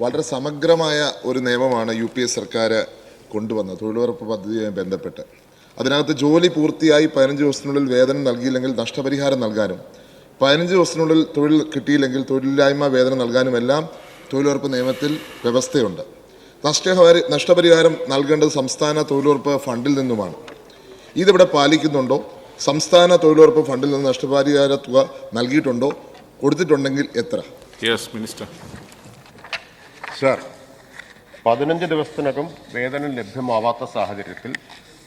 വളരെ സമഗ്രമായ ഒരു നിയമമാണ് യു പി എ സർക്കാർ കൊണ്ടുവന്നത്. തൊഴിലുറപ്പ് പദ്ധതിയുമായി ബന്ധപ്പെട്ട്. അതിനകത്ത് ജോലി പൂർത്തിയായി പതിനഞ്ച് ദിവസത്തിനുള്ളിൽ വേതനം നൽകിയില്ലെങ്കിൽ നഷ്ടപരിഹാരം നൽകാനും പതിനഞ്ച് ദിവസത്തിനുള്ളിൽ തൊഴിൽ കിട്ടിയില്ലെങ്കിൽ തൊഴിലില്ലായ്മ വേതനം നൽകാനുമെല്ലാം തൊഴിലുറപ്പ് നിയമത്തിൽ വ്യവസ്ഥയുണ്ട്. നഷ്ടപരി നഷ്ടപരിഹാരം നൽകേണ്ടത് സംസ്ഥാന തൊഴിലുറപ്പ് ഫണ്ടിൽ നിന്നുമാണ്. ഇതിവിടെ പാലിക്കുന്നുണ്ടോ? സംസ്ഥാന തൊഴിലുറപ്പ് ഫണ്ടിൽ നിന്ന് നഷ്ടപരിഹാര തുക നൽകിയിട്ടുണ്ടോ? കൊടുത്തിട്ടുണ്ടെങ്കിൽ എത്ര? യെസ് മിനിസ്റ്റർ സർ പതിനഞ്ച് ദിവസത്തിനകം വേതനം ലഭ്യമാവാത്ത സാഹചര്യത്തിൽ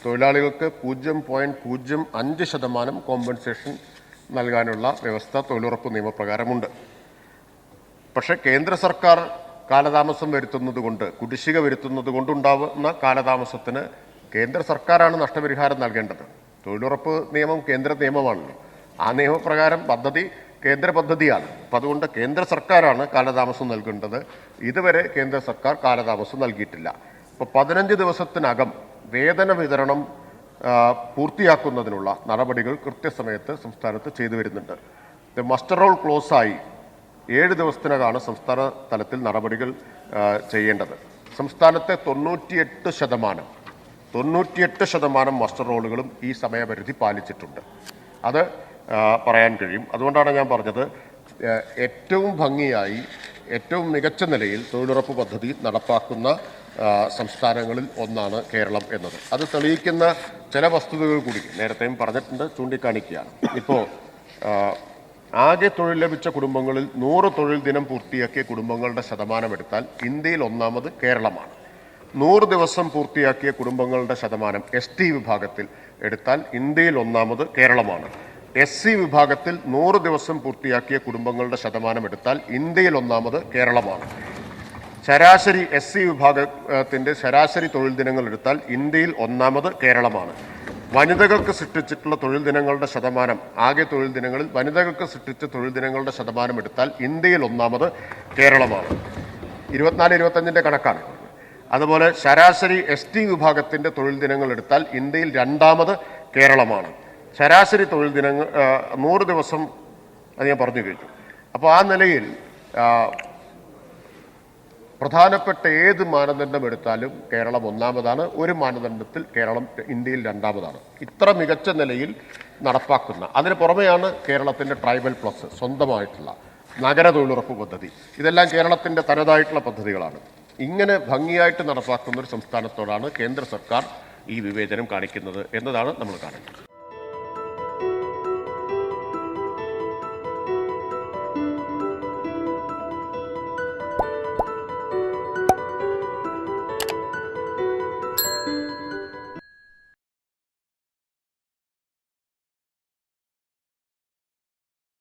തൊഴിലാളികൾക്ക് പൂജ്യം പോയിന്റ് പൂജ്യം അഞ്ച് ശതമാനം കോമ്പൻസേഷൻ നൽകാനുള്ള വ്യവസ്ഥ തൊഴിലുറപ്പ് നിയമപ്രകാരമുണ്ട്. പക്ഷേ കേന്ദ്ര സർക്കാർ കാലതാമസം വരുത്തുന്നതുകൊണ്ട് കുടിശ്ശിക വരുത്തുന്നത് കൊണ്ടുണ്ടാവുന്ന കാലതാമസത്തിന് കേന്ദ്ര സർക്കാരാണ് നഷ്ടപരിഹാരം നൽകേണ്ടത്. തൊഴിലുറപ്പ് നിയമം കേന്ദ്ര നിയമമാണല്ലോ. ആ നിയമപ്രകാരം പദ്ധതി കേന്ദ്ര പദ്ധതിയാണ്. അപ്പം അതുകൊണ്ട് കേന്ദ്ര സർക്കാരാണ് കാലതാമസം നൽകേണ്ടത്. ഇതുവരെ കേന്ദ്ര സർക്കാർ കാലതാമസം നൽകിയിട്ടില്ല. അപ്പോൾ പതിനഞ്ച് ദിവസത്തിനകം വേതന വിതരണം പൂർത്തിയാക്കുന്നതിനുള്ള നടപടികൾ കൃത്യസമയത്ത് സംസ്ഥാനത്ത് ചെയ്തു വരുന്നുണ്ട്. മസ്റ്റർ റോൾ ക്ലോസായി ഏഴ് ദിവസത്തിനകമാണ് സംസ്ഥാന തലത്തിൽ നടപടികൾ ചെയ്യേണ്ടത്. സംസ്ഥാനത്തെ തൊണ്ണൂറ്റിയെട്ട് ശതമാനം തൊണ്ണൂറ്റിയെട്ട് ശതമാനം മസ്റ്റർ റോളുകളും ഈ സമയപരിധി പാലിച്ചിട്ടുണ്ട്. അത് പറയാൻ കഴിയും. അതുകൊണ്ടാണ് ഞാൻ പറഞ്ഞത് ഏറ്റവും ഭംഗിയായി ഏറ്റവും മികച്ച നിലയിൽ തൊഴിലുറപ്പ് പദ്ധതി നടപ്പാക്കുന്ന സംസ്ഥാനങ്ങളിൽ ഒന്നാണ് കേരളം എന്നത്. അത് തെളിയിക്കുന്ന ചില വസ്തുതകൾ കൂടി നേരത്തെയും പറഞ്ഞിട്ടുണ്ട് ചൂണ്ടിക്കാണിക്കുകയാണ്. ഇപ്പോൾ ആകെ തൊഴിൽ ലഭിച്ച കുടുംബങ്ങളിൽ നൂറ് തൊഴിൽ ദിനം പൂർത്തിയാക്കിയ കുടുംബങ്ങളുടെ ശതമാനം എടുത്താൽ ഇന്ത്യയിൽ ഒന്നാമത് കേരളമാണ്. നൂറ് ദിവസം പൂർത്തിയാക്കിയ കുടുംബങ്ങളുടെ ശതമാനം എസ് വിഭാഗത്തിൽ എടുത്താൽ ഇന്ത്യയിൽ ഒന്നാമത് കേരളമാണ്. എസ് സി വിഭാഗത്തിൽ നൂറ് ദിവസം പൂർത്തിയാക്കിയ കുടുംബങ്ങളുടെ ശതമാനം എടുത്താൽ ഇന്ത്യയിൽ ഒന്നാമത് കേരളമാണ്. ശരാശരി എസ് സി വിഭാഗത്തിന്റെ ശരാശരി തൊഴിൽ ദിനങ്ങൾ എടുത്താൽ ഇന്ത്യയിൽ ഒന്നാമത് കേരളമാണ്. വനിതകൾക്ക് സൃഷ്ടിച്ചിട്ടുള്ള തൊഴിൽ ദിനങ്ങളുടെ ശതമാനം ആകെ തൊഴിൽ ദിനങ്ങളിൽ വനിതകൾക്ക് സൃഷ്ടിച്ച തൊഴിൽ ദിനങ്ങളുടെ ശതമാനം എടുത്താൽ ഇന്ത്യയിൽ ഒന്നാമത് കേരളമാണ്. ഇരുപത്തിനാല് ഇരുപത്തഞ്ചിന്റെ കണക്കാണ്. അതുപോലെ ശരാശരി എസ് ടി വിഭാഗത്തിന്റെ തൊഴിൽ ദിനങ്ങൾ എടുത്താൽ ഇന്ത്യയിൽ രണ്ടാമത് കേരളമാണ്. ശരാശരി തൊഴിൽ ദിനങ്ങൾ നൂറ് ദിവസം അത് ഞാൻ പറഞ്ഞു കഴിഞ്ഞു അപ്പോൾ ആ നിലയിൽ പ്രധാനപ്പെട്ട ഏത് മാനദണ്ഡം എടുത്താലും കേരളം ഒന്നാമതാണ്. ഒരു മാനദണ്ഡത്തിൽ കേരളം ഇന്ത്യയിൽ രണ്ടാമതാണ്. ഇത്ര മികച്ച നിലയിൽ നടപ്പാക്കുന്ന അതിന് പുറമെയാണ് കേരളത്തിന്റെ ട്രൈബൽ പ്ലസ് സ്വന്തമായിട്ടുള്ള നഗര തൊഴിലുറപ്പ് പദ്ധതി. ഇതെല്ലാം കേരളത്തിന്റെ തനതായിട്ടുള്ള പദ്ധതികളാണ്. ഇങ്ങനെ ഭംഗിയായിട്ട് നടപ്പാക്കുന്ന ഒരു സംസ്ഥാനത്തോടാണ് കേന്ദ്ര സർക്കാർ ഈ വിവേചനം കാണിക്കുന്നത് എന്നതാണ് നമ്മൾ കാണേണ്ടത്.